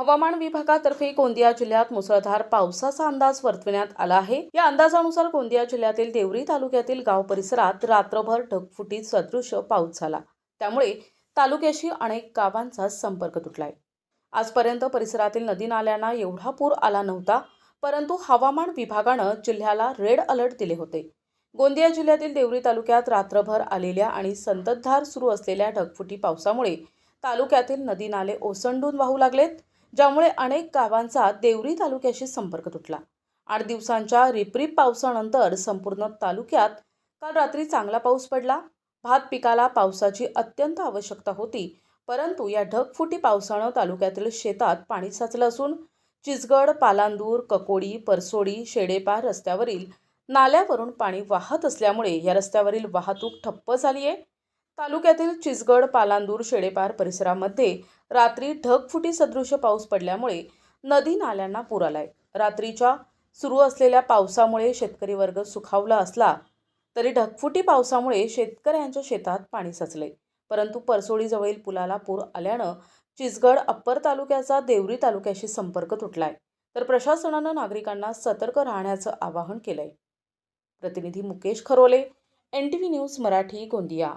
हवामान विभागातर्फे गोंदिया जिल्ह्यात मुसळधार पावसाचा अंदाज वर्तविण्यात आला आहे. या अंदाजानुसार गोंदिया जिल्ह्यातील देवरी तालुक्यातील गाव परिसरात रात्रभर ढगफुटी सदृश पाऊस झाला. त्यामुळे तालुक्याशी अनेक गावांचा संपर्क तुटलाय. आजपर्यंत परिसरातील नदी नाल्यांना एवढा पूर आला नव्हता परंतु हवामान विभागानं जिल्ह्याला रेड अलर्ट दिले होते. गोंदिया जिल्ह्यातील देवरी तालुक्यात रात्रभर आलेल्या आणि संततधार सुरू असलेल्या ढगफुटी पावसामुळे तालुक्यातील नदी नाले ओसंडून वाहू लागलेत. ज्यामुळे अनेक गावांचा देवरी तालुक्याशी संपर्क तुटला. आठ दिवसांच्या रिपरिप पावसानंतर संपूर्ण तालुक्यात काल रात्री चांगला पाऊस पडला. भात पिकाला पावसाची अत्यंत आवश्यकता होती परंतु या ढगफुटी पावसानं तालुक्यातील शेतात पाणी साचलं असून चिचगड पालांदूर ककोडी परसोडी शेडेपार रस्त्यावरील नाल्यावरून पाणी वाहत असल्यामुळे या रस्त्यावरील वाहतूक ठप्प झाली आहे तालुक्यातील चिचगड पालांदूर शेडेपार परिसरामध्ये रात्री ढगफुटी सदृश पाऊस पडल्यामुळे नदी नाल्यांना पूर आलाय. रात्रीच्या सुरू असलेल्या पावसामुळे शेतकरी वर्ग सुखावला असला तरी ढगफुटी पावसामुळे शेतकऱ्यांच्या शेतात पाणी साचले परंतु परसोडीजवळील पुलाला पूर आल्यानं चिचगड अप्पर तालुक्याचा देवरी तालुक्याशी संपर्क तुटलाय. तर प्रशासनानं नागरिकांना सतर्क राहण्याचं आवाहन केलंय. प्रतिनिधी Mukesh Kharole N T V news Marathi Gondia.